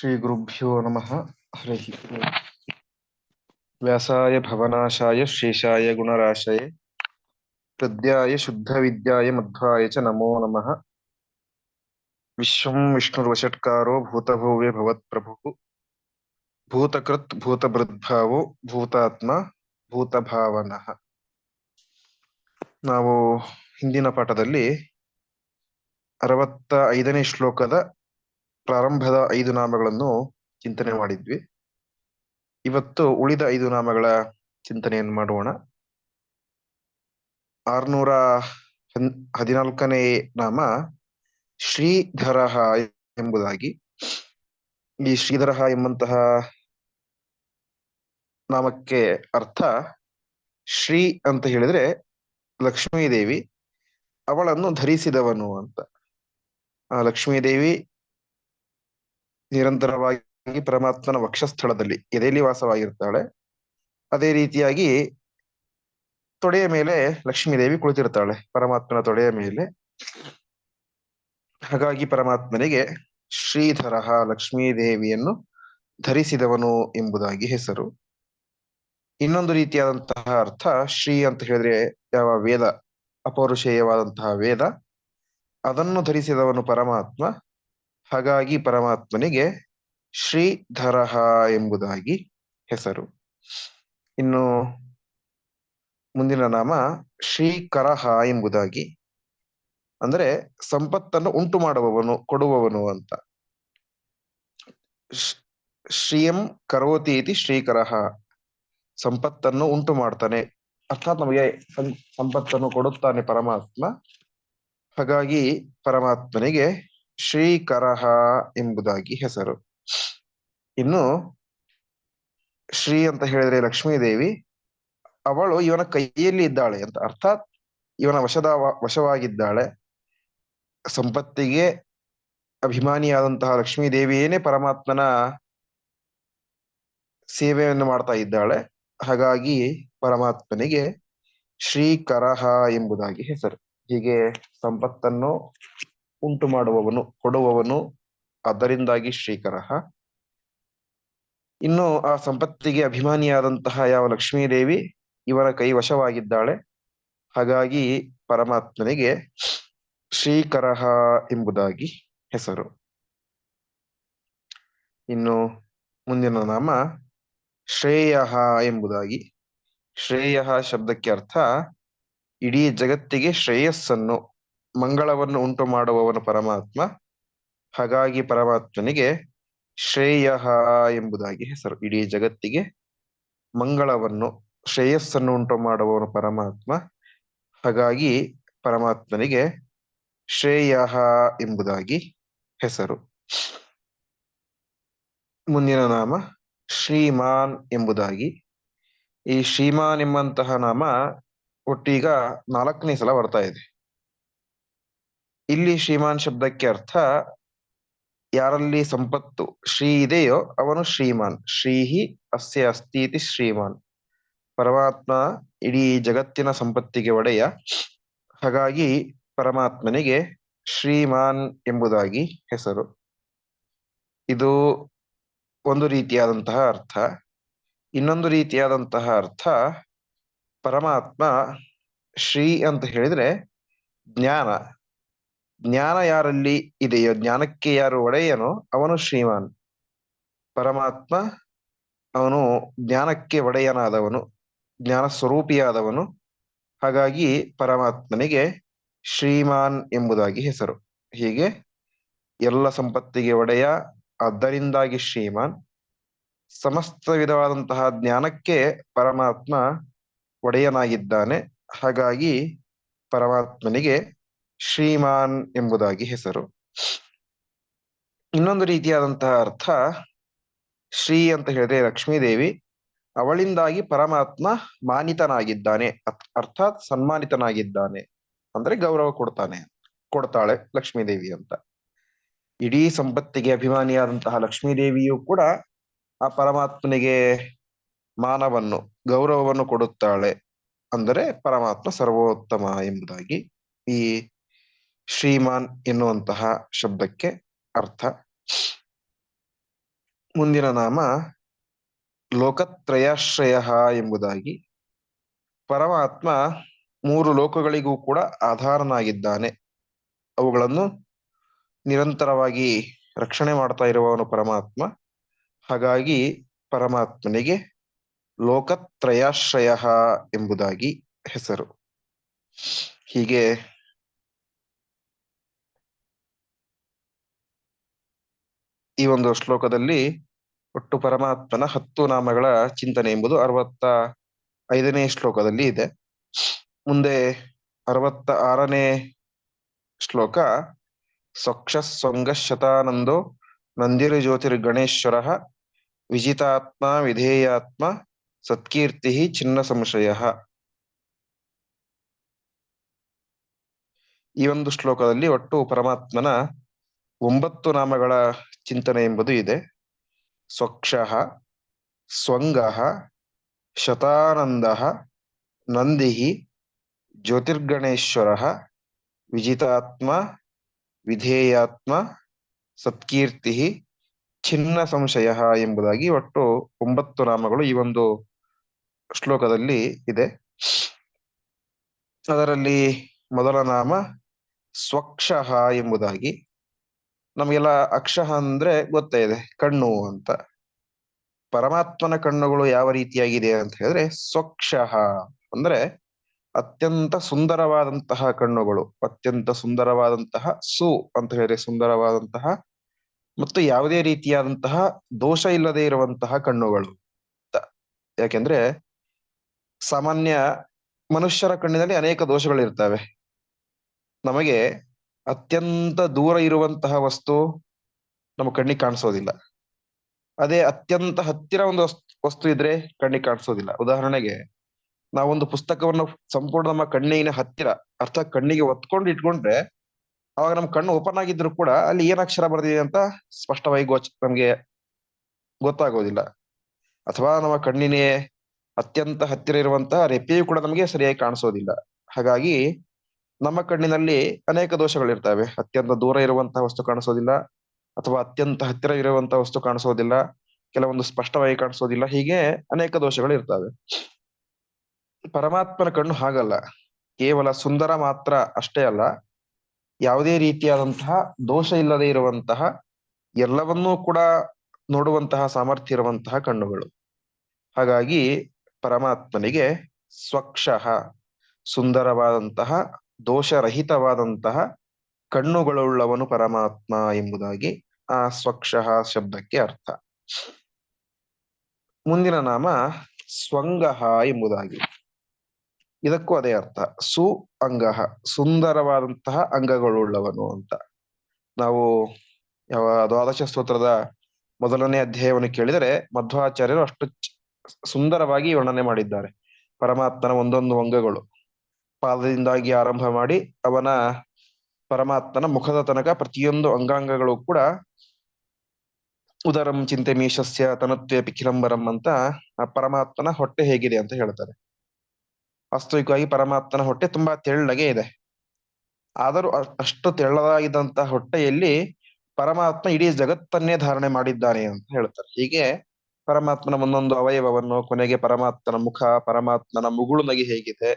ಶ್ರೀ ಗುರುಭ್ಯೋ ನಮಃ ಹರಿ ವ್ಯಾಸಾಯ ಭವನಾಶಾಯ ಶೇಷಾಯ ಗುಣರಾಶಯ ಪ್ರದ್ಯಾಯ ಶುದ್ಧ ವಿದ್ಯಾಯ ಮಧ್ವಾಯ ಚ ನಮೋ ನಮಃ ವಿಶ್ವಂ ವಿಷ್ಣುರ್ವಷಟ್ಕಾರೋ ಭವತ್ ಪ್ರಭು ಭೂತಕೃತ್ ಭೂತಭೃದ್ಭಾವೋ ಭೂತಾತ್ಮ ಭೂತಭಾವನಃ ನಾವು ಹಿಂದಿನ ಪಾಠದಲ್ಲಿ ಅರವತ್ತ ಐದನೇ ಶ್ಲೋಕದ ಪ್ರಾರಂಭದ ಐದು ನಾಮಗಳನ್ನು ಚಿಂತನೆ ಮಾಡಿದ್ವಿ. ಇವತ್ತು ಉಳಿದ ಐದು ನಾಮಗಳ ಚಿಂತನೆಯನ್ನು ಮಾಡೋಣ. ಆರ್ನೂರ ಹದಿನಾಲ್ಕನೇ ನಾಮ ಶ್ರೀಧರಹ ಎಂಬುದಾಗಿ. ಈ ಶ್ರೀಧರಹ ಎಂಬಂತಹ ನಾಮಕ್ಕೆ ಅರ್ಥ ಶ್ರೀ ಅಂತ ಹೇಳಿದ್ರೆ ಲಕ್ಷ್ಮೀದೇವಿ ಅವಳನ್ನು ಧರಿಸಿದವನು ಅಂತ. ಆ ಲಕ್ಷ್ಮೀದೇವಿ ನಿರಂತರವಾಗಿ ಪರಮಾತ್ಮನ ವಕ್ಷಸ್ಥಳದಲ್ಲಿ ಎದೆಯಲ್ಲಿ ವಾಸವಾಗಿರ್ತಾಳೆ ಅದೇ ರೀತಿಯಾಗಿ ತೊಡೆಯ ಮೇಲೆ ಲಕ್ಷ್ಮೀದೇವಿ ಕುಳಿತಿರ್ತಾಳೆ ಪರಮಾತ್ಮನ ತೊಡೆಯ ಮೇಲೆ. ಹಾಗಾಗಿ ಪರಮಾತ್ಮನಿಗೆ ಶ್ರೀಧರ ಲಕ್ಷ್ಮೀದೇವಿಯನ್ನು ಧರಿಸಿದವನು ಎಂಬುದಾಗಿ ಹೆಸರು. ಇನ್ನೊಂದು ರೀತಿಯಾದಂತಹ ಅರ್ಥ ಶ್ರೀ ಅಂತ ಹೇಳಿದ್ರೆ ಯಾವ ವೇದ, ಅಪೌರುಷೇಯವಾದಂತಹ ವೇದ. ಅದನ್ನು ಧರಿಸಿದವನು ಪರಮಾತ್ಮ. ಹಾಗಾಗಿ ಪರಮಾತ್ಮನಿಗೆ ಶ್ರೀಧರಹ ಎಂಬುದಾಗಿ ಹೆಸರು. ಇನ್ನು ಮುಂದಿನ ನಾಮ ಶ್ರೀಕರಹ ಎಂಬುದಾಗಿ. ಅಂದ್ರೆ ಸಂಪತ್ತನ್ನು ಉಂಟು ಮಾಡುವವನು, ಕೊಡುವವನು ಅಂತ. ಶ್ರೀಯಂ ಕರೋತಿ ಇತಿ ಶ್ರೀಕರಹ. ಸಂಪತ್ತನ್ನು ಉಂಟು ಮಾಡ್ತಾನೆ. ಅರ್ಥಾತ್ ನಮಗೆ ಸಂಪತ್ತನ್ನು ಕೊಡುತ್ತಾನೆ ಪರಮಾತ್ಮ. ಹಾಗಾಗಿ ಪರಮಾತ್ಮನಿಗೆ ಶ್ರೀಕರಹ ಎಂಬುದಾಗಿ ಹೆಸರು. ಇನ್ನು ಶ್ರೀ ಅಂತ ಹೇಳಿದ್ರೆ ಲಕ್ಷ್ಮೀದೇವಿ, ಅವಳು ಇವನ ಕೈಯಲ್ಲಿ ಇದ್ದಾಳೆ ಅಂತ ಅರ್ಥಾತ್ ಇವನ ವಶದ ವಶವಾಗಿದ್ದಾಳೆ. ಸಂಪತ್ತಿಗೆ ಅಭಿಮಾನಿಯಾದಂತಹ ಲಕ್ಷ್ಮೀದೇವಿಯೇನೇ ಪರಮಾತ್ಮನ ಸೇವೆಯನ್ನು ಮಾಡ್ತಾ ಇದ್ದಾಳೆ. ಹಾಗಾಗಿ ಪರಮಾತ್ಮನಿಗೆ ಶ್ರೀಕರಹ ಎಂಬುದಾಗಿ ಹೆಸರು. ಹೀಗೆ ಸಂಪತ್ತನ್ನು ಉಂಟು ಮಾಡುವವನು ಕೊಡುವವನು ಅದರಿಂದಾಗಿ ಶ್ರೀಕರಹ ಇನ್ನು ಆ ಸಂಪತ್ತಿಗೆ ಅಭಿಮಾನಿಯಾದಂತಹ ಯಾವ ಲಕ್ಷ್ಮೀದೇವಿ ಇವರ ಕೈ ವಶವಾಗಿದ್ದಾಳೆ, ಹಾಗಾಗಿ ಪರಮಾತ್ಮನಿಗೆ ಶ್ರೀಕರಹ ಎಂಬುದಾಗಿ ಹೆಸರು. ಇನ್ನು ಮುಂದಿನ ನಾಮ ಶ್ರೇಯ ಎಂಬುದಾಗಿ. ಶ್ರೇಯ ಶಬ್ದಕ್ಕೆ ಅರ್ಥ ಇಡೀ ಜಗತ್ತಿಗೆ ಶ್ರೇಯಸ್ಸನ್ನು ಮಂಗಳವನ್ನು ಉಂಟು ಮಾಡುವವನು ಪರಮಾತ್ಮ, ಹಾಗಾಗಿ ಪರಮಾತ್ಮನಿಗೆ ಶ್ರೇಯ ಎಂಬುದಾಗಿ ಹೆಸರು. ಇಡೀ ಜಗತ್ತಿಗೆ ಮಂಗಳವನ್ನು, ಶ್ರೇಯಸ್ಸನ್ನು ಉಂಟು ಮಾಡುವವನು ಪರಮಾತ್ಮ, ಹಾಗಾಗಿ ಪರಮಾತ್ಮನಿಗೆ ಶ್ರೇಯ ಎಂಬುದಾಗಿ ಹೆಸರು. ಮುಂದಿನ ನಾಮ ಶ್ರೀಮಾನ್ ಎಂಬುದಾಗಿ. ಈ ಶ್ರೀಮಾನ್ ಎಂಬಂತಹ ನಾಮ ಒಟ್ಟೀಗ ನಾಲ್ಕನೇ ಸಲ ಬರ್ತಾ ಇದೆ. ಇಲ್ಲಿ ಶ್ರೀಮಾನ್ ಶಬ್ದಕ್ಕೆ ಅರ್ಥ, ಯಾರಲ್ಲಿ ಸಂಪತ್ತು ಶ್ರೀ ಇದೆಯೋ ಅವನು ಶ್ರೀಮಾನ್. ಶ್ರೀಹಿ ಅಸ್ಯ ಅಸ್ತೀತಿ ಶ್ರೀಮಾನ್. ಪರಮಾತ್ಮ ಇಡೀ ಜಗತ್ತಿನ ಸಂಪತ್ತಿಗೆ ಒಡೆಯ. ಹಾಗಾಗಿ ಪರಮಾತ್ಮನಿಗೆ ಶ್ರೀಮಾನ್ ಎಂಬುದಾಗಿ ಹೆಸರು. ಇದು ಒಂದು ರೀತಿಯಾದಂತಹ ಅರ್ಥ. ಇನ್ನೊಂದು ರೀತಿಯಾದಂತಹ ಅರ್ಥ, ಪರಮಾತ್ಮ ಶ್ರೀ ಅಂತ ಹೇಳಿದ್ರೆ ಜ್ಞಾನ. ಜ್ಞಾನ ಯಾರಲ್ಲಿ ಇದೆಯೋ, ಜ್ಞಾನಕ್ಕೆ ಯಾರು ಒಡೆಯನೋ ಅವನು ಶ್ರೀಮಾನ್. ಪರಮಾತ್ಮ ಅವನು ಜ್ಞಾನಕ್ಕೆ ಒಡೆಯನಾದವನು, ಜ್ಞಾನ ಸ್ವರೂಪಿಯಾದವನು. ಹಾಗಾಗಿ ಪರಮಾತ್ಮನಿಗೆ ಶ್ರೀಮಾನ್ ಎಂಬುದಾಗಿ ಹೆಸರು. ಹೀಗೆ ಎಲ್ಲ ಸಂಪತ್ತಿಗೆ ಒಡೆಯ ಅದರಿಂದಾಗಿ ಶ್ರೀಮಾನ್. ಸಮಸ್ತ ವಿಧವಾದಂತಹ ಜ್ಞಾನಕ್ಕೆ ಪರಮಾತ್ಮ ಒಡೆಯನಾಗಿದ್ದಾನೆ. ಹಾಗಾಗಿ ಪರಮಾತ್ಮನಿಗೆ ಶ್ರೀಮಾನ್ ಎಂಬುದಾಗಿ ಹೆಸರು. ಇನ್ನೊಂದು ರೀತಿಯಾದಂತಹ ಅರ್ಥ, ಶ್ರೀ ಅಂತ ಹೇಳಿದ್ರೆ ಲಕ್ಷ್ಮೀದೇವಿ, ಅವಳಿಂದಾಗಿ ಪರಮಾತ್ಮ ಮಾನಿತನಾಗಿದ್ದಾನೆ. ಅರ್ಥಾತ್ ಸನ್ಮಾನಿತನಾಗಿದ್ದಾನೆ. ಅಂದ್ರೆ ಗೌರವ ಕೊಡ್ತಾನೆ, ಕೊಡ್ತಾಳೆ ಲಕ್ಷ್ಮೀದೇವಿ ಅಂತ. ಇಡೀ ಸಂಪತ್ತಿಗೆ ಅಭಿಮಾನಿಯಾದಂತಹ ಲಕ್ಷ್ಮೀದೇವಿಯು ಕೂಡ ಆ ಪರಮಾತ್ಮನಿಗೆ ಮಾನವನ್ನು, ಗೌರವವನ್ನು ಕೊಡುತ್ತಾಳೆ. ಅಂದರೆ ಪರಮಾತ್ಮ ಸರ್ವೋತ್ತಮ ಎಂಬುದಾಗಿ ಈ ಶ್ರೀಮಾನ್ ಎನ್ನುವಂತಹ ಶಬ್ದಕ್ಕೆ ಅರ್ಥ. ಮುಂದಿನ ನಾಮ ಲೋಕತ್ರಯಾಶ್ರಯ ಎಂಬುದಾಗಿ. ಪರಮಾತ್ಮ ಮೂರು ಲೋಕಗಳಿಗೂ ಕೂಡ ಆಧಾರನಾಗಿದ್ದಾನೆ. ಅವುಗಳನ್ನು ನಿರಂತರವಾಗಿ ರಕ್ಷಣೆ ಮಾಡ್ತಾ ಇರುವವನು ಪರಮಾತ್ಮ. ಹಾಗಾಗಿ ಪರಮಾತ್ಮನಿಗೆ ಲೋಕತ್ರಯಾಶ್ರಯ ಎಂಬುದಾಗಿ ಹೆಸರು. ಹೀಗೆ ಈ ಒಂದು ಶ್ಲೋಕದಲ್ಲಿ ಒಟ್ಟು ಪರಮಾತ್ಮನ ಹತ್ತು ನಾಮಗಳ ಚಿಂತನೆ ಎಂಬುದು ಅರವತ್ತ ಐದನೇ ಶ್ಲೋಕದಲ್ಲಿ ಇದೆ. ಮುಂದೆ ಅರವತ್ತ ಆರನೇ ಶ್ಲೋಕ ಸ್ವಕ್ಷ ಸ್ವಂಗ ಶತಾನಂದೋ ನಂದಿರ ಜ್ಯೋತಿರ್ಗಣೇಶ್ವರ ವಿಜಿತಾತ್ಮ ವಿಧೇಯಾತ್ಮ ಸತ್ಕೀರ್ತಿ ಚಿನ್ನ ಸಂಶಯ. ಈ ಒಂದು ಶ್ಲೋಕದಲ್ಲಿ ಒಟ್ಟು ಪರಮಾತ್ಮನ ಒಂಬತ್ತು ನಾಮಗಳ ಚಿಂತನೆ ಎಂಬುದು ಇದೆ. ಸ್ವಕ್ಷಃ, ಸ್ವಂಗಃ, ಶತಾನಂದ ನಂದಿ ಜ್ಯೋತಿರ್ಗಣೇಶ್ವರ, ವಿಜಿತಾತ್ಮ, ವಿಧೇಯಾತ್ಮ, ಸತ್ಕೀರ್ತಿ ಚಿನ್ನ ಸಂಶಯ ಎಂಬುದಾಗಿ ಒಟ್ಟು ಒಂಬತ್ತು ನಾಮಗಳು ಈ ಒಂದು ಶ್ಲೋಕದಲ್ಲಿ ಇದೆ. ಅದರಲ್ಲಿ ಮೊದಲ ನಾಮ ಸ್ವಕ್ಷಃ ಎಂಬುದಾಗಿ ನಮಗೆಲ್ಲ ಅಕ್ಷಃ ಅಂದ್ರೆ ಗೊತ್ತೇ ಇದೆ, ಕಣ್ಣು ಅಂತ. ಪರಮಾತ್ಮನ ಕಣ್ಣುಗಳು ಯಾವ ರೀತಿಯಾಗಿದೆ ಅಂತ ಹೇಳಿದ್ರೆ ಸ್ವಕ್ಷಃ ಅಂದ್ರೆ ಅತ್ಯಂತ ಸುಂದರವಾದಂತಹ ಕಣ್ಣುಗಳು, ಅತ್ಯಂತ ಸುಂದರವಾದಂತಹ ಸು ಅಂತ ಹೇಳಿದ್ರೆ ಸುಂದರವಾದಂತಹ ಮತ್ತು ಯಾವುದೇ ರೀತಿಯಾದಂತಹ ದೋಷ ಇಲ್ಲದೆ ಇರುವಂತಹ ಕಣ್ಣುಗಳು ಯಾಕೆಂದ್ರೆ ಸಾಮಾನ್ಯ ಮನುಷ್ಯರ ಕಣ್ಣಿನಲ್ಲಿ ಅನೇಕ ದೋಷಗಳಿರ್ತವೆ. ನಮಗೆ ಅತ್ಯಂತ ದೂರ ಇರುವಂತಹ ವಸ್ತು ನಮ್ಮ ಕಣ್ಣಿಗೆ ಕಾಣಿಸೋದಿಲ್ಲ. ಅದೇ ಅತ್ಯಂತ ಹತ್ತಿರ ಒಂದು ವಸ್ತು ಇದ್ರೆ ಕಣ್ಣಿಗೆ ಕಾಣಿಸೋದಿಲ್ಲ. ಉದಾಹರಣೆಗೆ ನಾವೊಂದು ಪುಸ್ತಕವನ್ನು ಸಂಪೂರ್ಣ ನಮ್ಮ ಕಣ್ಣಿನ ಹತ್ತಿರ, ಅರ್ಥ ಕಣ್ಣಿಗೆ ಒತ್ಕೊಂಡು ಇಟ್ಕೊಂಡ್ರೆ ಅವಾಗ ನಮ್ಮ ಕಣ್ಣು ಓಪನ್ ಆಗಿದ್ರು ಕೂಡ ಅಲ್ಲಿ ಏನ್ ಅಕ್ಷರ ಬರ್ದಿದೆ ಅಂತ ಸ್ಪಷ್ಟವಾಗಿ ಗೋಚ, ನಮ್ಗೆ ಗೊತ್ತಾಗೋದಿಲ್ಲ. ಅಥವಾ ನಮ್ಮ ಕಣ್ಣಿನೇ ಅತ್ಯಂತ ಹತ್ತಿರ ಇರುವಂತಹ ರೆಪ್ಪೆಯು ಕೂಡ ನಮಗೆ ಸರಿಯಾಗಿ ಕಾಣಿಸೋದಿಲ್ಲ. ಹಾಗಾಗಿ ನಮ್ಮ ಕಣ್ಣಿನಲ್ಲಿ ಅನೇಕ ದೋಷಗಳಿರ್ತವೆ ಅತ್ಯಂತ ದೂರ ಇರುವಂತಹ ವಸ್ತು ಕಾಣಿಸೋದಿಲ್ಲ ಅಥವಾ ಅತ್ಯಂತ ಹತ್ತಿರ ಇರುವಂತಹ ವಸ್ತು ಕಾಣಿಸೋದಿಲ್ಲ, ಕೆಲವೊಂದು ಸ್ಪಷ್ಟವಾಗಿ ಕಾಣಿಸೋದಿಲ್ಲ, ಹೀಗೆ ಅನೇಕ ದೋಷಗಳು ಇರ್ತವೆ. ಪರಮಾತ್ಮನ ಕಣ್ಣು ಹಾಗಲ್ಲ. ಕೇವಲ ಸುಂದರ ಮಾತ್ರ ಅಷ್ಟೇ ಅಲ್ಲ, ಯಾವುದೇ ರೀತಿಯಾದಂತಹ ದೋಷ ಇಲ್ಲದೆ ಇರುವಂತಹ, ಎಲ್ಲವನ್ನೂ ಕೂಡ ನೋಡುವಂತಹ ಸಾಮರ್ಥ್ಯ ಇರುವಂತಹ ಕಣ್ಣುಗಳು. ಹಾಗಾಗಿ ಪರಮಾತ್ಮನಿಗೆ ಸ್ವಕ್ಷಃ ಸುಂದರವಾದಂತಹ ದೋಷರಹಿತವಾದಂತಹ ಕಣ್ಣುಗಳುಳ್ಳವನು ಪರಮಾತ್ಮ ಎಂಬುದಾಗಿ ಆ ಸ್ವಕ್ಷಃ ಶಬ್ದಕ್ಕೆ ಅರ್ಥ. ಮುಂದಿನ ನಾಮ ಸ್ವಂಗಹ ಎಂಬುದಾಗಿ. ಇದಕ್ಕೂ ಅದೇ ಅರ್ಥ. ಸು ಅಂಗಹ ಸುಂದರವಾದಂತಹ ಅಂಗಗಳುಳ್ಳವನು ಅಂತ. ನಾವು ಯಾವ ದ್ವಾದಶ ಸ್ತೋತ್ರದ ಮೊದಲನೇ ಅಧ್ಯಾಯವನ್ನು ಕೇಳಿದರೆ ಮಧ್ವಾಚಾರ್ಯರು ಅಷ್ಟು ಸುಂದರವಾಗಿ ವರ್ಣನೆ ಮಾಡಿದ್ದಾರೆ. ಪರಮಾತ್ಮನ ಒಂದೊಂದು ಅಂಗಗಳು. ಪಾದದಿಂದಾಗಿ ಆರಂಭ ಮಾಡಿ ಅವನ ಪರಮಾತ್ಮನ ಮುಖದ ತನಕ ಪ್ರತಿಯೊಂದು ಅಂಗಾಂಗಗಳು ಕೂಡ ಉದರಂ ಚಿಂತೆ ಮೀಶಸ್ಯ ತನತ್ವ ಪಿಖಿಲಂಬರಂ ಅಂತ ಆ ಪರಮಾತ್ಮನ ಹೊಟ್ಟೆ ಹೇಗಿದೆ ಅಂತ ಹೇಳ್ತಾರೆ. ವಾಸ್ತವಿಕವಾಗಿ ಪರಮಾತ್ಮನ ಹೊಟ್ಟೆ ತುಂಬಾ ತೆಳ್ಳಗೆ ಇದೆ. ಆದರೂ ಅಷ್ಟು ತೆಳ್ಳದಾಗಿದ್ದಂತಹ ಹೊಟ್ಟೆಯಲ್ಲಿ ಪರಮಾತ್ಮ ಇಡೀ ಜಗತ್ತನ್ನೇ ಧಾರಣೆ ಮಾಡಿದ್ದಾನೆ ಅಂತ ಹೇಳ್ತಾರೆ. ಹೀಗೆ ಪರಮಾತ್ಮನ ಒಂದೊಂದು ಅವಯವವನ್ನು ಕೊನೆಗೆ ಪರಮಾತ್ಮನ ಮುಖ, ಪರಮಾತ್ಮನ ಮುಗುಳು ನಗೆ ಹೇಗಿದೆ.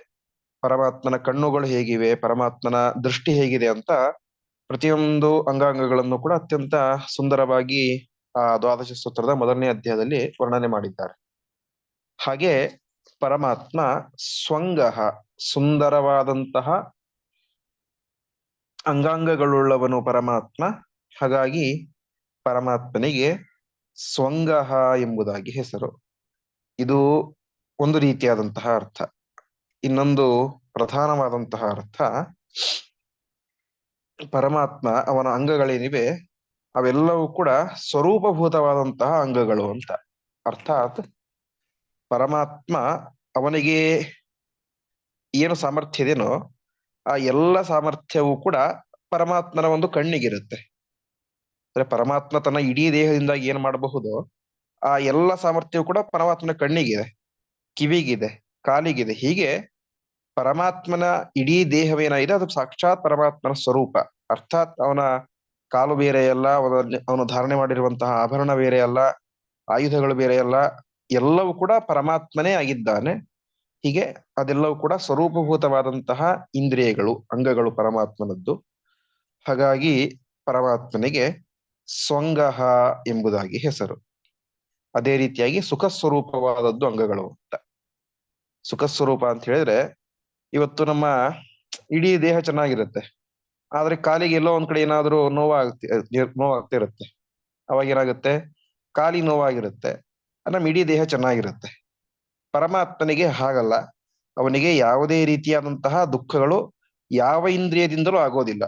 ಪರಮಾತ್ಮನ ಕಣ್ಣುಗಳು ಹೇಗಿವೆ, ಪರಮಾತ್ಮನ ದೃಷ್ಟಿ ಹೇಗಿದೆ ಅಂತ ಪ್ರತಿಯೊಂದು ಅಂಗಾಂಗಗಳನ್ನು ಕೂಡ ಅತ್ಯಂತ ಸುಂದರವಾಗಿ, ಆ, ದ್ವಾದಶ ಸ್ತೋತ್ರದ ಮೊದಲನೇ ಅಧ್ಯಾಯದಲ್ಲಿ ವರ್ಣನೆ ಮಾಡಿದ್ದಾರೆ. ಹಾಗೆ ಪರಮಾತ್ಮ ಸ್ವಂಗಹ ಸುಂದರವಾದಂತಹ ಅಂಗಾಂಗಗಳುಳ್ಳವನು ಪರಮಾತ್ಮ. ಹಾಗಾಗಿ ಪರಮಾತ್ಮನಿಗೆ ಸ್ವಂಗಹ ಎಂಬುದಾಗಿ ಹೆಸರು. ಇದು ಒಂದು ರೀತಿಯಾದಂತಹ ಅರ್ಥ. ಇನ್ನೊಂದು ಪ್ರಧಾನವಾದಂತಹ ಅರ್ಥ, ಪರಮಾತ್ಮ ಅವನ ಅಂಗಗಳೇನಿವೆ, ಅವೆಲ್ಲವೂ ಕೂಡ ಸ್ವರೂಪಭೂತವಾದಂತಹ ಅಂಗಗಳು ಅಂತ. ಅರ್ಥಾತ್ ಪರಮಾತ್ಮ ಅವನಿಗೆ ಏನು ಸಾಮರ್ಥ್ಯ ಇದೆನೋ ಆ ಎಲ್ಲ ಸಾಮರ್ಥ್ಯವೂ ಕೂಡ ಪರಮಾತ್ಮನ ಒಂದು ಕಣ್ಣಿಗಿರುತ್ತೆ. ಅಂದ್ರೆ ಪರಮಾತ್ಮ ತನ್ನ ಇಡೀ ದೇಹದಿಂದ ಏನ್ ಮಾಡಬಹುದು, ಆ ಎಲ್ಲ ಸಾಮರ್ಥ್ಯವು ಕೂಡ ಪರಮಾತ್ಮನ ಕಣ್ಣಿಗಿದೆ, ಕಿವಿಗಿದೆ, ಕಾಲಿಗಿದೆ. ಹೀಗೆ ಪರಮಾತ್ಮನ ಇಡೀ ದೇಹವೇನಾಗಿದೆ? ಅದು ಸಾಕ್ಷಾತ್ ಪರಮಾತ್ಮನ ಸ್ವರೂಪ. ಅರ್ಥಾತ್ ಅವನ ಕಾಲು ಬೇರೆ ಅಲ್ಲ, ಅವನ ಧಾರಣೆ ಮಾಡಿರುವಂತಹ ಆಭರಣ ಬೇರೆ ಅಲ್ಲ, ಆಯುಧಗಳು ಬೇರೆ ಅಲ್ಲ, ಎಲ್ಲವೂ ಕೂಡ ಪರಮಾತ್ಮನೇ ಆಗಿದ್ದಾನೆ. ಹೀಗೆ ಅದೆಲ್ಲವೂ ಕೂಡ ಸ್ವರೂಪಭೂತವಾದಂತಹ ಇಂದ್ರಿಯಗಳು, ಅಂಗಗಳು ಪರಮಾತ್ಮನದ್ದು. ಹಾಗಾಗಿ ಪರಮಾತ್ಮನಿಗೆ ಸ್ವಂಗಹ ಎಂಬುದಾಗಿ ಹೆಸರು. ಅದೇ ರೀತಿಯಾಗಿ ಸುಖ ಸ್ವರೂಪವಾದದ್ದು ಅಂಗಗಳು ಅಂತ. ಸುಖ ಸ್ವರೂಪ ಅಂತ ಹೇಳಿದ್ರೆ ಇವತ್ತು ನಮ್ಮ ಇಡೀ ದೇಹ ಚೆನ್ನಾಗಿರುತ್ತೆ. ಆದ್ರೆ ಕಾಲಿಗೆ ಎಲ್ಲೋ ಒಂದ್ ಕಡೆ ಏನಾದ್ರೂ ನೋವಾಗ್ತಿ ನೋವಾಗ್ತಾ ಇರುತ್ತೆ ಅವಾಗ ಏನಾಗುತ್ತೆ? ಕಾಲಿ ನೋವಾಗಿರುತ್ತೆ. ನಮ್ಮ ಇಡೀ ದೇಹ ಚೆನ್ನಾಗಿರುತ್ತೆ. ಪರಮಾತ್ಮನಿಗೆ ಹಾಗಲ್ಲ. ಅವನಿಗೆ ಯಾವುದೇ ರೀತಿಯಾದಂತಹ ದುಃಖಗಳು ಯಾವ ಇಂದ್ರಿಯದಿಂದಲೂ ಆಗೋದಿಲ್ಲ.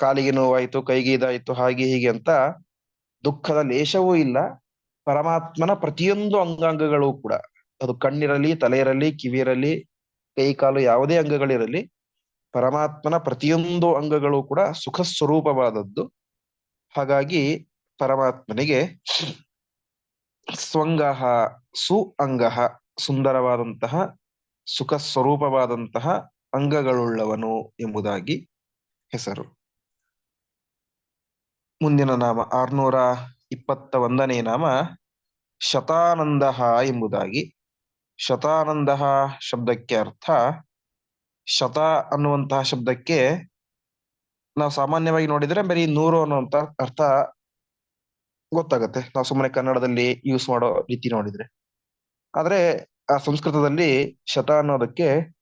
ಕಾಲಿಗೆ ನೋವಾಯ್ತು, ಕೈಗೆ ಇದಾಯ್ತು, ಹಾಗೆ ಹೀಗೆ ಅಂತ ದುಃಖದ ಲೇಷವೂ ಇಲ್ಲ. ಪರಮಾತ್ಮನ ಪ್ರತಿಯೊಂದು ಅಂಗಾಂಗಗಳು ಕೂಡ. ಅದು ಕಣ್ಣಿರಲಿ ತಲೆ ಇರಲಿ ಕಿವಿ ಇರಲಿ ಕೈ ಕಾಲು ಯಾವುದೇ ಅಂಗಗಳಿರಲಿ, ಪರಮಾತ್ಮನ ಪ್ರತಿಯೊಂದು ಅಂಗಗಳು ಕೂಡ ಸುಖ ಸ್ವರೂಪವಾದದ್ದು. ಹಾಗಾಗಿ ಪರಮಾತ್ಮನಿಗೆ ಸ್ವಂಗಹ ಸು ಅಂಗಹ ಸುಂದರವಾದಂತಹ, ಸುಖ ಸ್ವರೂಪವಾದಂತಹ ಅಂಗಗಳುಳ್ಳವನು ಎಂಬುದಾಗಿ ಹೆಸರು. ಮುಂದಿನ ನಾಮ ಆರ್ನೂರ ಇಪ್ಪತ್ತ ಒಂದನೇ ನಾಮ ಶತಾನಂದ ಎಂಬುದಾಗಿ ಶತಾನಂದ ಶಬ್ದಕ್ಕೆ ಅರ್ಥ. ಶತ ಅನ್ನುವಂತಹ ಶಬ್ದಕ್ಕೆ ನಾವು ಸಾಮಾನ್ಯವಾಗಿ ನೋಡಿದ್ರೆ ಬರೀ ನೂರು ಅನ್ನುವಂತ ಅರ್ಥ ಗೊತ್ತಾಗತ್ತೆ. ನಾವು ಸುಮ್ಮನೆ ಕನ್ನಡದಲ್ಲಿ ಯೂಸ್ ಮಾಡೋ ರೀತಿ ನೋಡಿದ್ರೆ. ಆದ್ರೆ ಆ ಸಂಸ್ಕೃತದಲ್ಲಿ ಶತ ಅನ್ನೋದಕ್ಕೆ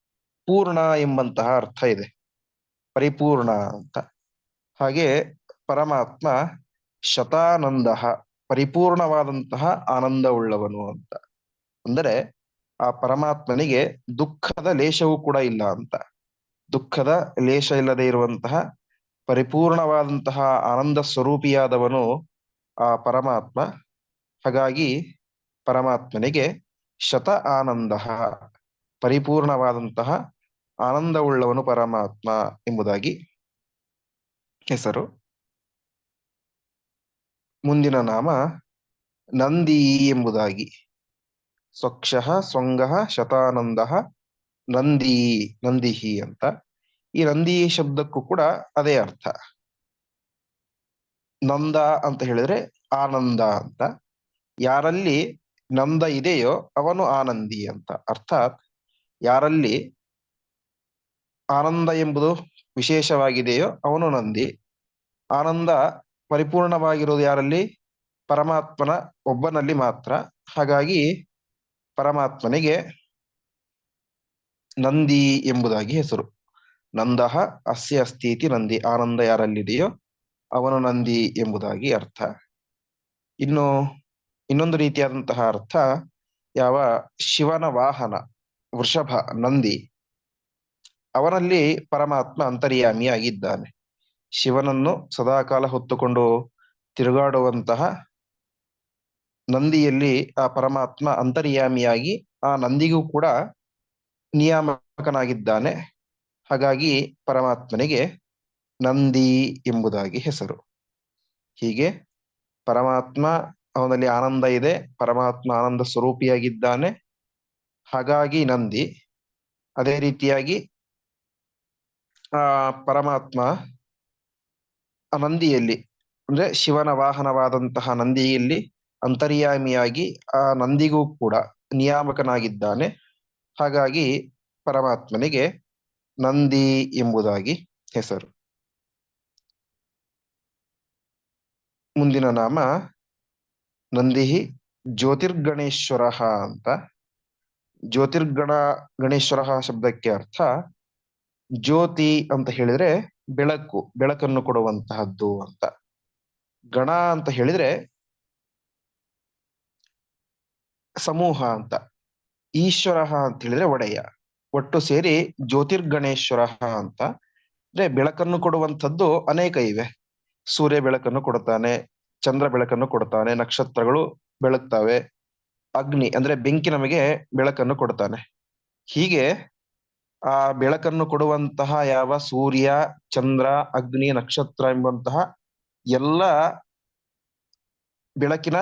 ಪೂರ್ಣ ಎಂಬಂತಹ ಅರ್ಥ ಇದೆ. ಪರಿಪೂರ್ಣ ಅಂತ. ಹಾಗೆ ಪರಮಾತ್ಮ ಶತಾನಂದ, ಪರಿಪೂರ್ಣವಾದಂತಹ ಆನಂದವುಳ್ಳವನು ಅಂತ. ಅಂದರೆ ಆ ಪರಮಾತ್ಮನಿಗೆ ದುಃಖದ ಲೇಷವೂ ಕೂಡ ಇಲ್ಲ ಅಂತ. ದುಃಖದ ಲೇಷ ಇಲ್ಲದೆ ಇರುವಂತಹ ಪರಿಪೂರ್ಣವಾದಂತಹ ಆನಂದ ಸ್ವರೂಪಿಯಾದವನು ಆ ಪರಮಾತ್ಮ. ಹಾಗಾಗಿ ಪರಮಾತ್ಮನಿಗೆ ಶತ ಆನಂದ, ಪರಿಪೂರ್ಣವಾದಂತಹ ಆನಂದವುಳ್ಳವನು ಪರಮಾತ್ಮ ಎಂಬುದಾಗಿ ಹೆಸರು. ಮುಂದಿನ ನಾಮ ನಂದಿ ಎಂಬುದಾಗಿ. ಸ್ವಕ್ಷಃ, ಸ್ವಂಗ, ಶತಾನಂದ, ನಂದಿ, ನಂದಿಹಿ ಅಂತ. ಈ ನಂದಿ ಶಬ್ದಕ್ಕೂ ಕೂಡ ಅದೇ ಅರ್ಥ. ನಂದ ಅಂತ ಹೇಳಿದ್ರೆ ಆನಂದ ಅಂತ. ಯಾರಲ್ಲಿ ನಂದ ಇದೆಯೋ ಅವನು ಆನಂದಿ ಅಂತ. ಅರ್ಥಾತ್ ಯಾರಲ್ಲಿ ಆನಂದ ಎಂಬುದು ವಿಶೇಷವಾಗಿದೆಯೋ ಅವನು ನಂದಿ. ಆನಂದ ಪರಿಪೂರ್ಣವಾಗಿರುವುದು ಯಾರಲ್ಲಿ? ಪರಮಾತ್ಮನ ಒಬ್ಬನಲ್ಲಿ ಮಾತ್ರ. ಹಾಗಾಗಿ ಪರಮಾತ್ಮನಿಗೆ ನಂದಿ ಎಂಬುದಾಗಿ ಹೆಸರು. ನಂದಹ ಅಸ್ಯ ಅಸ್ತೀತಿ ನಂದಿ. ಆನಂದ ಯಾರಲ್ಲಿದೆಯೋ ಅವನು ನಂದಿ ಎಂಬುದಾಗಿ ಅರ್ಥ. ಇನ್ನು ಇನ್ನೊಂದು ರೀತಿಯಾದಂತಹ ಅರ್ಥ ಯಾವ ಶಿವನ ವಾಹನ, ವೃಷಭ, ನಂದಿ. ಅವನಲ್ಲಿ ಪರಮಾತ್ಮ ಅಂತರ್ಯಾಮಿಯಾಗಿದ್ದಾನೆ. ಶಿವನನ್ನು ಸದಾಕಾಲ ಹೊತ್ತುಕೊಂಡು ತಿರುಗಾಡುವಂತಹ ನಂದಿಯಲ್ಲಿ ಆ ಪರಮಾತ್ಮ ಅಂತರ್ಯಾಮಿಯಾಗಿ ಆ ನಂದಿಗೂ ಕೂಡ ನಿಯಾಮಕನಾಗಿದ್ದಾನೆ. ಹಾಗಾಗಿ ಪರಮಾತ್ಮನಿಗೆ ನಂದಿ ಎಂಬುದಾಗಿ ಹೆಸರು. ಹೀಗೆ ಪರಮಾತ್ಮ ಅವನಲ್ಲಿ ಆನಂದ ಇದೆ, ಪರಮಾತ್ಮ ಆನಂದ ಸ್ವರೂಪಿಯಾಗಿದ್ದಾನೆ. ಹಾಗಾಗಿ ನಂದಿ ಅದೇ ರೀತಿಯಾಗಿ ಆ ಪರಮಾತ್ಮ ಆ ನಂದಿಯಲ್ಲಿ, ಅಂದ್ರೆ ಶಿವನ ವಾಹನವಾದಂತಹ ನಂದಿಯಲ್ಲಿ ಅಂತರ್ಯಾಮಿಯಾಗಿ ಆ ನಂದಿಗೂ ಕೂಡ ನಿಯಾಮಕನಾಗಿದ್ದಾನೆ. ಹಾಗಾಗಿ ಪರಮಾತ್ಮನಿಗೆ ನಂದಿ ಎಂಬುದಾಗಿ ಹೆಸರು. ಮುಂದಿನ ನಾಮ ನಂದಿಹಿ ಜ್ಯೋತಿರ್ಗಣೇಶ್ವರ ಅಂತ. ಜ್ಯೋತಿರ್ಗಣ ಗಣೇಶ್ವರ ಶಬ್ದಕ್ಕೆ ಅರ್ಥ ಜ್ಯೋತಿ ಅಂತ ಹೇಳಿದ್ರೆ ಬೆಳಕು, ಬೆಳಕನ್ನು ಕೊಡುವಂತಹದ್ದು ಅಂತ. ಗಣ ಅಂತ ಹೇಳಿದ್ರೆ ಸಮೂಹ ಅಂತ. ಈಶ್ವರ ಅಂತ ಹೇಳಿದ್ರೆ ಒಡೆಯ. ಒಟ್ಟು ಸೇರಿ ಜ್ಯೋತಿರ್ಗಣೇಶ್ವರ ಅಂತ. ಅಂದ್ರೆ ಬೆಳಕನ್ನು ಕೊಡುವಂಥದ್ದು ಅನೇಕ ಇವೆ. ಸೂರ್ಯ ಬೆಳಕನ್ನು ಕೊಡ್ತಾನೆ ಚಂದ್ರ ಬೆಳಕನ್ನು ಕೊಡ್ತಾನೆ ನಕ್ಷತ್ರಗಳು ಬೆಳಗ್ತಾವೆ, ಅಗ್ನಿ ಅಂದ್ರೆ ಬೆಂಕಿ ನಮಗೆ ಬೆಳಕನ್ನು ಕೊಡ್ತಾನೆ. ಹೀಗೆ ಆ ಬೆಳಕನ್ನು ಕೊಡುವಂತಹ ಯಾವ ಸೂರ್ಯ, ಚಂದ್ರ, ಅಗ್ನಿ, ನಕ್ಷತ್ರ ಎಂಬಂತಹ ಎಲ್ಲ ಬೆಳಕಿನ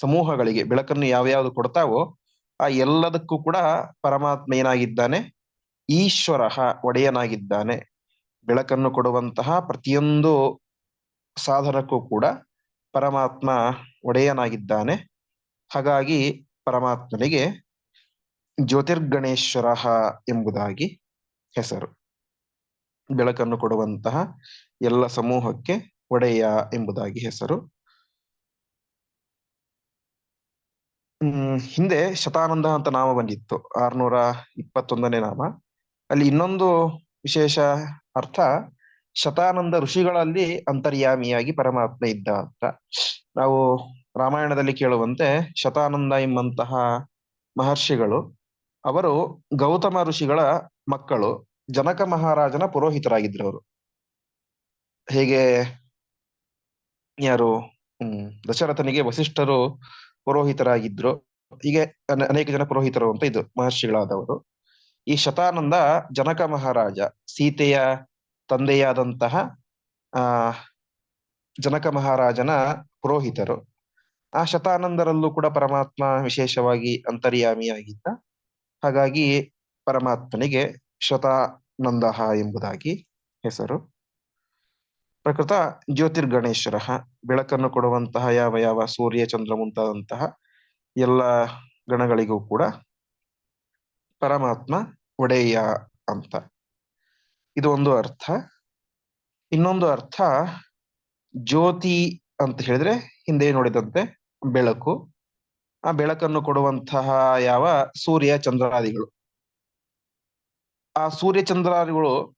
ಸಮೂಹಗಳಿಗೆ ಬೆಳಕನ್ನು ಯಾವ್ಯಾವ್ದು ಕೊಡ್ತಾವೋ ಆ ಎಲ್ಲದಕ್ಕೂ ಕೂಡ ಪರಮಾತ್ಮ ಏನಾಗಿದ್ದಾನೆ? ಈಶ್ವರ ಒಡೆಯನಾಗಿದ್ದಾನೆ. ಬೆಳಕನ್ನು ಕೊಡುವಂತಹ ಪ್ರತಿಯೊಂದು ಸಾಧನಕ್ಕೂ ಕೂಡ ಪರಮಾತ್ಮ ಒಡೆಯನಾಗಿದ್ದಾನೆ. ಹಾಗಾಗಿ ಪರಮಾತ್ಮನಿಗೆ ಜ್ಯೋತಿರ್ಗಣೇಶ್ವರ ಎಂಬುದಾಗಿ ಹೆಸರು. ಬೆಳಕನ್ನು ಕೊಡುವಂತಹ ಎಲ್ಲ ಸಮೂಹಕ್ಕೆ ಒಡೆಯ ಎಂಬುದಾಗಿ ಹೆಸರು. ಹಿಂದೆ ಶತಾನಂದ ಅಂತ ನಾಮ ಬಂದಿತ್ತು, ಆರ್ನೂರ ಇಪ್ಪತ್ತೊಂದನೇ ನಾಮ. ಅಲ್ಲಿ ಇನ್ನೊಂದು ವಿಶೇಷ ಅರ್ಥ, ಶತಾನಂದ ಋಷಿಗಳಲ್ಲಿ ಅಂತರ್ಯಾಮಿಯಾಗಿ ಪರಮಾತ್ಮ ಇದ್ದ ಅಂತ. ನಾವು ರಾಮಾಯಣದಲ್ಲಿ ಕೇಳುವಂತೆ ಶತಾನಂದ ಎಂಬಂತಹ ಮಹರ್ಷಿಗಳು, ಅವರು ಗೌತಮ ಋಷಿಗಳ ಮಕ್ಕಳು, ಜನಕ ಮಹಾರಾಜನ ಪುರೋಹಿತರಾಗಿದ್ರು ಅವರು ಹೇಗೆ, ಯಾರು, ಹ್ಮ್, ದಶರಥನಿಗೆ ವಸಿಷ್ಠರು ಪುರೋಹಿತರಾಗಿದ್ರು. ಹೀಗೆ ಅನ- ಅನೇಕ ಜನ ಪುರೋಹಿತರು ಅಂತ ಇದು ಮಹರ್ಷಿಗಳಾದವರು. ಈ ಶತಾನಂದ ಜನಕ ಮಹಾರಾಜ, ಸೀತೆಯ ತಂದೆಯಾದಂತಹ, ಆ, ಜನಕ ಮಹಾರಾಜನ ಪುರೋಹಿತರು. ಆ ಶತಾನಂದರಲ್ಲೂ ಕೂಡ ಪರಮಾತ್ಮ ವಿಶೇಷವಾಗಿ ಅಂತರ್ಯಾಮಿಯಾಗಿದ್ದ. ಹಾಗಾಗಿ ಪರಮಾತ್ಮನಿಗೆ ಶತಾನಂದ ಎಂಬುದಾಗಿ ಹೆಸರು. ಪ್ರಕೃತ ಜ್ಯೋತಿರ್ಗಣೇಶ್ವರ ಬೆಳಕನ್ನು ಕೊಡುವಂತಹ ಯಾವ ಯಾವ ಸೂರ್ಯ, ಚಂದ್ರ ಮುಂತಾದಂತಹ ಎಲ್ಲ ಗಣಗಳಿಗೂ ಕೂಡ ಪರಮಾತ್ಮ ಒಡೆಯ ಅಂತ. ಇದು ಒಂದು ಅರ್ಥ. ಇನ್ನೊಂದು ಅರ್ಥ, ಜ್ಯೋತಿ ಅಂತ ಹೇಳಿದ್ರೆ ಹಿಂದೆ ನೋಡಿದಂತೆ ಬೆಳಕು. ಆ ಬೆಳಕನ್ನು ಕೊಡುವಂತಹ ಯಾವ ಸೂರ್ಯ, ಚಂದ್ರಾದಿಗಳು? ಆ ಸೂರ್ಯ, ಚಂದ್ರಾದಿಗಳು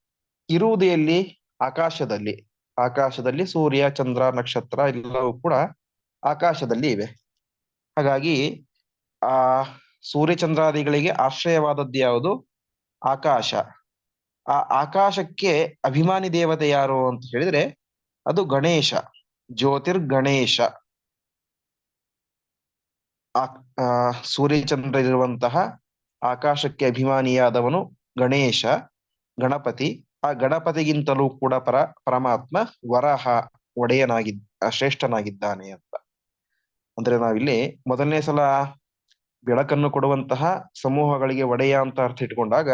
ಇರುವುದು ಆಕಾಶದಲ್ಲಿ. ಆಕಾಶದಲ್ಲಿ ಸೂರ್ಯ ಚಂದ್ರ ನಕ್ಷತ್ರ ಎಲ್ಲವೂ ಕೂಡ ಆಕಾಶದಲ್ಲಿ ಇವೆ. ಹಾಗಾಗಿ ಆ ಸೂರ್ಯ ಚಂದ್ರಾದಿಗಳಿಗೆ ಆಶ್ರಯವಾದದ್ದು ಯಾವುದು? ಆಕಾಶ. ಆ ಆಕಾಶಕ್ಕೆ ಅಭಿಮಾನಿ ದೇವತೆ ಯಾರು ಅಂತ ಹೇಳಿದ್ರೆ ಅದು ಗಣೇಶ ಜ್ಯೋತಿರ್ ಗಣೇಶ ಆ, ಸೂರ್ಯಚಂದ್ರ ಇರುವಂತಹ ಆಕಾಶಕ್ಕೆ ಅಭಿಮಾನಿಯಾದವನು ಗಣೇಶ ಗಣಪತಿ ಆ ಗಣಪತಿಗಿಂತಲೂ ಕೂಡ ಪರ, ಪರಮಾತ್ಮ ವರಹ ಒಡೆಯನಾಗಿದ್ದ ಶ್ರೇಷ್ಠನಾಗಿದ್ದಾನೆ ಅಂತ. ಅಂದ್ರೆ ನಾವಿಲ್ಲಿ ಮೊದಲನೇ ಸಲ ಬೆಳಕನ್ನು ಕೊಡುವಂತಹ ಸಮೂಹಗಳಿಗೆ ಒಡೆಯ ಅಂತ ಅರ್ಥ ಇಟ್ಕೊಂಡಾಗ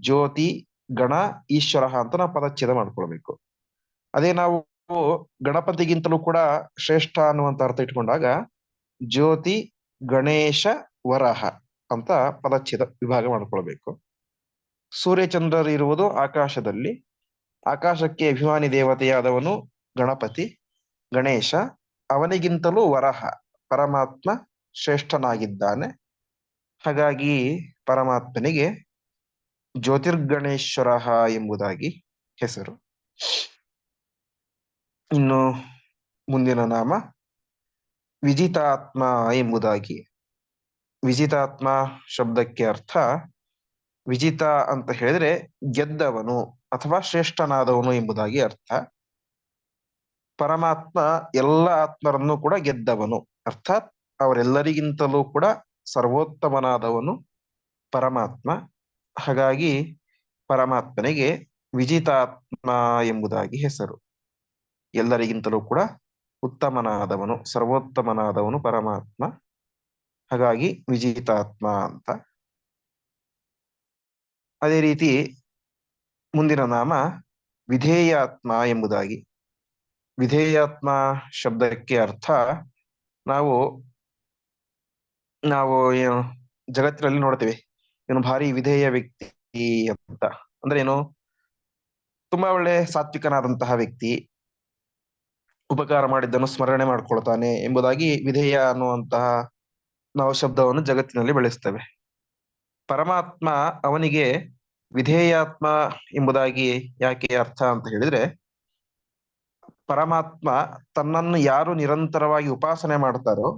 ಜ್ಯೋತಿ, ಗಣ ಈಶ್ವರ ಅಂತ ನಾವು ಪದಚ್ಛೇದ ಮಾಡ್ಕೊಳ್ಬೇಕು. ಅದೇ ನಾವು ಗಣಪತಿಗಿಂತಲೂ ಕೂಡ ಶ್ರೇಷ್ಠ ಅನ್ನುವಂತ ಅರ್ಥ ಇಟ್ಕೊಂಡಾಗ ಜ್ಯೋತಿ, ಗಣೇಶ, ವರಹ ಅಂತ ಪದಚ್ಛೇದ ವಿಭಾಗ ಮಾಡ್ಕೊಳ್ಬೇಕು. ಸೂರ್ಯಚಂದ್ರರು ಇರುವುದು ಆಕಾಶದಲ್ಲಿ. ಆಕಾಶಕ್ಕೆ ಅಭಿಮಾನಿ ದೇವತೆಯಾದವನು ಗಣಪತಿ, ಗಣೇಶ, ಅವನಿಗಿಂತಲೂ ವರಹ, ಪರಮಾತ್ಮ ಶ್ರೇಷ್ಠನಾಗಿದ್ದಾನೆ. ಹಾಗಾಗಿ ಪರಮಾತ್ಮನಿಗೆ ಜ್ಯೋತಿರ್ಗಣೇಶ್ವರ ಎಂಬುದಾಗಿ ಹೆಸರು. ಇನ್ನು ಮುಂದಿನ ನಾಮ ವಿಜಿತಾತ್ಮ ಎಂಬುದಾಗಿ. ವಿಜಿತಾತ್ಮ ಶಬ್ದಕ್ಕೆ ಅರ್ಥ ವಿಜಿತ ಅಂತ ಹೇಳಿದ್ರೆ ಗೆದ್ದವನು ಅಥವಾ ಶ್ರೇಷ್ಠನಾದವನು ಎಂಬುದಾಗಿ ಅರ್ಥ. ಪರಮಾತ್ಮ ಎಲ್ಲ ಆತ್ಮರನ್ನು ಕೂಡ ಗೆದ್ದವನು. ಅರ್ಥಾತ್ ಅವರೆಲ್ಲರಿಗಿಂತಲೂ ಕೂಡ ಸರ್ವೋತ್ತಮನಾದವನು ಪರಮಾತ್ಮ. ಹಾಗಾಗಿ ಪರಮಾತ್ಮನಿಗೆ ವಿಜಿತಾತ್ಮ ಎಂಬುದಾಗಿ ಹೆಸರು. ಎಲ್ಲರಿಗಿಂತಲೂ ಕೂಡ ಉತ್ತಮನಾದವನು, ಸರ್ವೋತ್ತಮನಾದವನು ಪರಮಾತ್ಮ. ಹಾಗಾಗಿ ವಿಜಿತಾತ್ಮ ಅಂತ ಅದೇ ರೀತಿ ಮುಂದಿನ ನಾಮ ವಿಧೇಯಾತ್ಮ ಎಂಬುದಾಗಿ. ವಿಧೇಯಾತ್ಮ ಶಬ್ದಕ್ಕೆ ಅರ್ಥ ನಾವು ನಾವು ಏನು ಜಗತ್ತಿನಲ್ಲಿ ನೋಡ್ತೇವೆ. ಇವನು ಭಾರಿ ವಿಧೇಯ ವ್ಯಕ್ತಿ ಅಂತ. ಅಂದ್ರೆ ಏನು, ತುಂಬಾ ಒಳ್ಳೆ ಸಾತ್ವಿಕನಾದಂತಹ ವ್ಯಕ್ತಿ. ಉಪಕಾರ ಮಾಡಿದ್ದನ್ನು ಸ್ಮರಣೆ ಮಾಡ್ಕೊಳ್ತಾನೆ ಎಂಬುದಾಗಿ ವಿಧೇಯ ಅನ್ನುವಂತಹ ನಾವು ಶಬ್ದವನ್ನು ಜಗತ್ತಿನಲ್ಲಿ ಬೆಳೆಸ್ತೇವೆ. ಪರಮಾತ್ಮ ಅವನಿಗೆ ವಿಧೇಯಾತ್ಮ ಎಂಬುದಾಗಿ ಯಾಕೆ ಅರ್ಥ ಅಂತ ಹೇಳಿದ್ರೆ, ಪರಮಾತ್ಮ ತನ್ನನ್ನು ಯಾರು ನಿರಂತರವಾಗಿ ಉಪಾಸನೆ ಮಾಡ್ತಾರೋ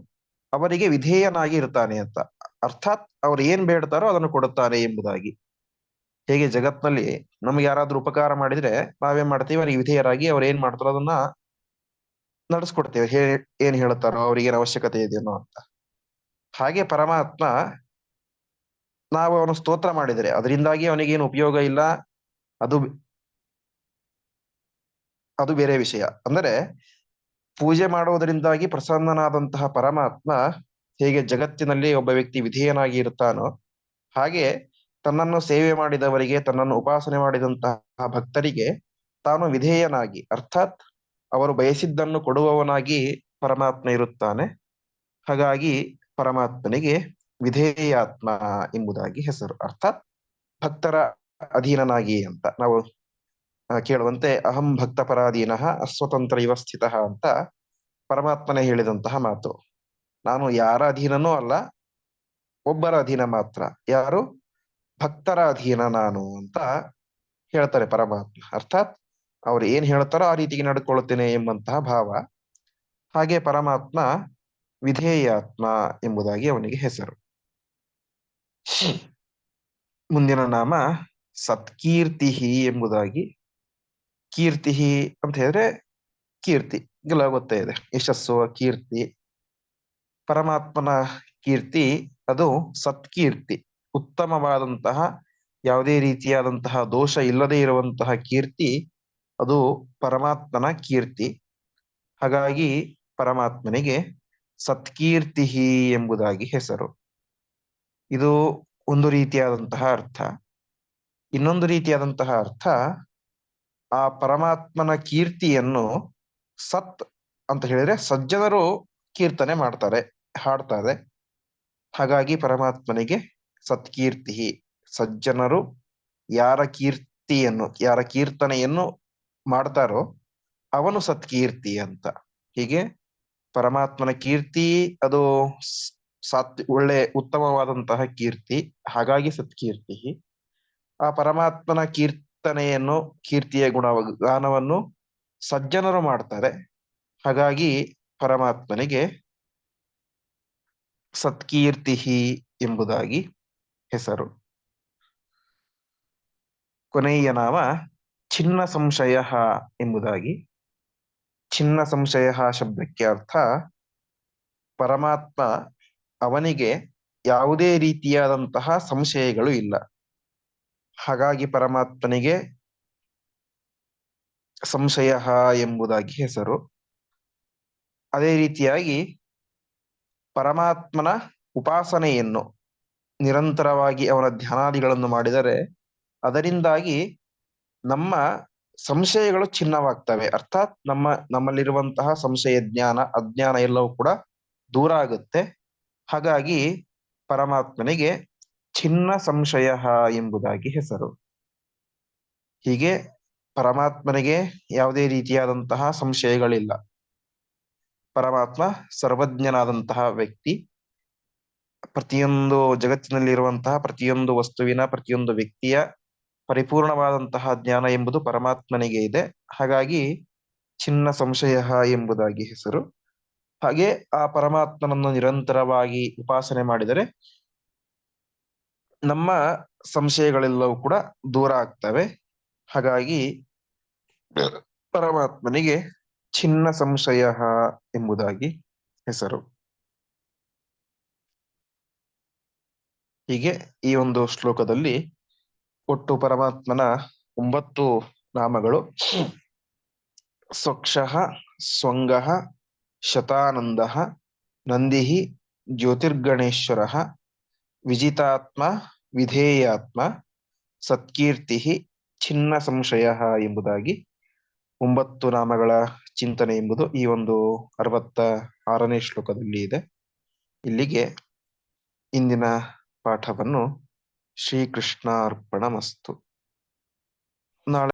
ಅವರಿಗೆ ವಿಧೇಯನಾಗಿ ಇರ್ತಾನೆ ಅಂತ. ಅರ್ಥಾತ್ ಅವ್ರು ಏನ್ ಬೇಡ್ತಾರೋ ಅದನ್ನು ಕೊಡುತ್ತಾರೆ ಎಂಬುದಾಗಿ. ಹೇಗೆ ಜಗತ್ನಲ್ಲಿ ನಮ್ಗೆ ಯಾರಾದ್ರೂ ಉಪಕಾರ ಮಾಡಿದ್ರೆ ನಾವೇನ್ ಮಾಡ್ತೀವಿ, ಅವ್ರಿಗೆ ವಿಧೇಯರಾಗಿ ಅವ್ರು ಏನ್ ಮಾಡ್ತಾರೋ ಅದನ್ನ ನಡೆಸ್ಕೊಡ್ತೇವೆ. ಹೇ, ಏನ್ ಹೇಳ್ತಾರೋ ಅವ್ರಿಗೆ ಏನ್ ಅವಶ್ಯಕತೆ ಇದೆಯೋ ಅಂತ. ಹಾಗೆ ಪರಮಾತ್ಮ ನಾವು ಅವನು ಸ್ತೋತ್ರ ಮಾಡಿದರೆ ಅದರಿಂದಾಗಿ ಅವನಿಗೇನು ಉಪಯೋಗ ಇಲ್ಲ. ಅದು ಅದು ಬೇರೆ ವಿಷಯ. ಅಂದರೆ ಪೂಜೆ ಮಾಡುವುದರಿಂದಾಗಿ ಪ್ರಸನ್ನನಾದಂತಹ ಪರಮಾತ್ಮ ಹೇಗೆ ಜಗತ್ತಿನಲ್ಲಿ ಒಬ್ಬ ವ್ಯಕ್ತಿ ವಿಧೇಯನಾಗಿ ಇರುತ್ತಾನೋ ಹಾಗೆ ತನ್ನನ್ನು ಸೇವೆ ಮಾಡಿದವರಿಗೆ, ತನ್ನನ್ನು ಉಪಾಸನೆ ಮಾಡಿದಂತಹ ಭಕ್ತರಿಗೆ ತಾನು ವಿಧೇಯನಾಗಿ, ಅರ್ಥಾತ್ ಅವರು ಬಯಸಿದ್ದನ್ನು ಕೊಡುವವನಾಗಿ ಪರಮಾತ್ಮ ಇರುತ್ತಾನೆ. ಹಾಗಾಗಿ ಪರಮಾತ್ಮನಿಗೆ ವಿಧೇಯಾತ್ಮ ಎಂಬುದಾಗಿ ಹೆಸರು. ಅರ್ಥಾತ್ ಭಕ್ತರ ಅಧೀನನಾಗಿ ಅಂತ. ನಾವು ಕೇಳುವಂತೆ ಅಹಂ ಭಕ್ತ ಪರಾಧೀನ ಅಸ್ವತಂತ್ರ ಇವ ಸ್ಥಿತ ಅಂತ ಪರಮಾತ್ಮನೇ ಹೇಳಿದಂತಹ ಮಾತು. ನಾನು ಯಾರ ಅಧೀನನೂ ಅಲ್ಲ, ಒಬ್ಬರ ಅಧೀನ ಮಾತ್ರ. ಯಾರು? ಭಕ್ತರ ಅಧೀನ ನಾನು ಅಂತ ಹೇಳ್ತಾರೆ ಪರಮಾತ್ಮ. ಅರ್ಥಾತ್ ಅವ್ರು ಏನ್ ಹೇಳ್ತಾರೋ ಆ ರೀತಿಗೆ ನಡ್ಕೊಳ್ಳುತ್ತೇನೆ ಎಂಬಂತಹ ಭಾವ. ಹಾಗೆ ಪರಮಾತ್ಮ ವಿಧೇಯಾತ್ಮ ಎಂಬುದಾಗಿ ಅವನಿಗೆ ಹೆಸರು. ಮುಂದಿನ ನಾಮ ಸತ್ಕೀರ್ತಿ ಎಂಬುದಾಗಿ ಕೀರ್ತಿ ಅಂತ ಹೇಳಿದ್ರೆ ಕೀರ್ತಿ. ಎಲ್ಲ ಗೊತ್ತೇ ಇದೆ. ಯಶಸ್ಸು, ಕೀರ್ತಿ, ಪರಮಾತ್ಮನ ಕೀರ್ತಿ, ಅದು ಸತ್ಕೀರ್ತಿ. ಉತ್ತಮವಾದಂತಹ, ಯಾವುದೇ ರೀತಿಯಾದಂತಹ ದೋಷ ಇಲ್ಲದೆ ಇರುವಂತಹ ಕೀರ್ತಿ, ಅದು ಪರಮಾತ್ಮನ ಕೀರ್ತಿ. ಹಾಗಾಗಿ ಪರಮಾತ್ಮನಿಗೆ ಸತ್ಕೀರ್ತಿ ಎಂಬುದಾಗಿ ಹೆಸರು. ಇದು ಒಂದು ರೀತಿಯಾದಂತಹ ಅರ್ಥ. ಇನ್ನೊಂದು ರೀತಿಯಾದಂತಹ ಅರ್ಥ, ಆ ಪರಮಾತ್ಮನ ಕೀರ್ತಿಯನ್ನು ಸತ್ ಅಂತ ಹೇಳಿದ್ರೆ ಸಜ್ಜನರು ಕೀರ್ತನೆ ಮಾಡ್ತಾರೆ, ಹಾಡ್ತಾರೆ. ಹಾಗಾಗಿ ಪರಮಾತ್ಮನಿಗೆ ಸತ್ಕೀರ್ತಿ, ಸಜ್ಜನರು ಯಾರ ಕೀರ್ತಿಯನ್ನು, ಯಾರ ಕೀರ್ತನೆಯನ್ನು ಮಾಡ್ತಾರೋ ಅವನು ಸತ್ಕೀರ್ತಿ ಅಂತ. ಹೀಗೆ ಪರಮಾತ್ಮನ ಕೀರ್ತಿ ಅದು ಸಾತ್, ಒಳ್ಳೆ ಉತ್ತಮವಾದಂತಹ ಕೀರ್ತಿ, ಹಾಗಾಗಿ ಸತ್ಕೀರ್ತಿ ಆ ಪರಮಾತ್ಮನ ಕೀರ್ತನೆಯನ್ನು, ಕೀರ್ತಿಯ ಗುಣ ಗಾನವನ್ನು ಸಜ್ಜನರು ಮಾಡ್ತಾರೆ. ಹಾಗಾಗಿ ಪರಮಾತ್ಮನಿಗೆ ಸತ್ಕೀರ್ತಿ ಎಂಬುದಾಗಿ ಹೆಸರು. ಕೊನೆಯ ನಾಮ ಚಿನ್ನ ಸಂಶಯ ಎಂಬುದಾಗಿ. ಚಿನ್ನ ಸಂಶಯ ಶಬ್ದಕ್ಕೆ ಅರ್ಥ ಪರಮಾತ್ಮ ಅವನಿಗೆ ಯಾವುದೇ ರೀತಿಯಾದಂತಹ ಸಂಶಯಗಳು ಇಲ್ಲ. ಹಾಗಾಗಿ ಪರಮಾತ್ಮನಿಗೆ ಸಂಶಯ ಎಂಬುದಾಗಿ ಹೆಸರು. ಅದೇ ರೀತಿಯಾಗಿ ಪರಮಾತ್ಮನ ಉಪಾಸನೆಯನ್ನು ನಿರಂತರವಾಗಿ ಅವನ ಧ್ಯಾನಾದಿಗಳನ್ನು ಮಾಡಿದರೆ ಅದರಿಂದಾಗಿ ನಮ್ಮ ಸಂಶಯಗಳು ಚಿನ್ನವಾಗ್ತವೆ ಅರ್ಥಾತ್ ನಮ್ಮ ನಮ್ಮಲ್ಲಿರುವಂತಹ ಸಂಶಯ ಜ್ಞಾನ, ಅಜ್ಞಾನ ಎಲ್ಲವೂ ಕೂಡ ದೂರ ಆಗುತ್ತೆ. ಹಾಗಾಗಿ ಪರಮಾತ್ಮನಿಗೆ ಚಿನ್ನ ಸಂಶಯ ಎಂಬುದಾಗಿ ಹೆಸರು. ಹೀಗೆ ಪರಮಾತ್ಮನಿಗೆ ಯಾವುದೇ ರೀತಿಯಾದಂತಹ ಸಂಶಯಗಳಿಲ್ಲ. ಪರಮಾತ್ಮ ಸರ್ವಜ್ಞನಾದಂತಹ ವ್ಯಕ್ತಿ, ಪ್ರತಿಯೊಂದು ಜಗತ್ತಿನಲ್ಲಿರುವಂತಹ ಪ್ರತಿಯೊಂದು ವಸ್ತುವಿನ ಪ್ರತಿಯೊಂದು ವ್ಯಕ್ತಿಯ ಪರಿಪೂರ್ಣವಾದಂತಹ ಜ್ಞಾನ ಎಂಬುದು ಪರಮಾತ್ಮನಿಗೆ ಇದೆ. ಹಾಗಾಗಿ ಚಿನ್ನ ಸಂಶಯ ಎಂಬುದಾಗಿ ಹೆಸರು. ಹಾಗೆ ಆ ಪರಮಾತ್ಮನನ್ನು ನಿರಂತರವಾಗಿ ಉಪಾಸನೆ ಮಾಡಿದರೆ ನಮ್ಮ ಸಂಶಯಗಳೆಲ್ಲವೂ ಕೂಡ ದೂರ ಆಗ್ತವೆ. ಹಾಗಾಗಿ ಪರಮಾತ್ಮನಿಗೆ ಚಿನ್ನ ಸಂಶಯ ಎಂಬುದಾಗಿ ಹೆಸರು. ಹೀಗೆ ಈ ಒಂದು ಶ್ಲೋಕದಲ್ಲಿ ಒಟ್ಟು ಪರಮಾತ್ಮನ ಒಂಬತ್ತು ನಾಮಗಳು. ಸ್ವಕ್ಷಃ, ಸ್ವಂಗಃ ಶತಾನಂದ ನಂದಿ ಜ್ಯೋತಿರ್ಗಣೇಶ್ವರ ವಿಜಿತಾತ್ಮ ವಿಧೇಯಾತ್ಮ ಸತ್ಕೀರ್ತಿ ಚಿನ್ನ ಸಂಶಯ ಎಂಬುದಾಗಿ ಒಂಬತ್ತು ನಾಮಗಳ ಚಿಂತನೆ ಎಂಬುದು ಈ ಒಂದು ಅರವತ್ತ ಆರನೇ ಶ್ಲೋಕದಲ್ಲಿ ಇದೆ. ಇಲ್ಲಿಗೆ ಇಂದಿನ ಪಾಠವನ್ನು ಶ್ರೀಕೃಷ್ಣಾರ್ಪಣ ಅರ್ಪಣಮಸ್ತು ನಾಳೆ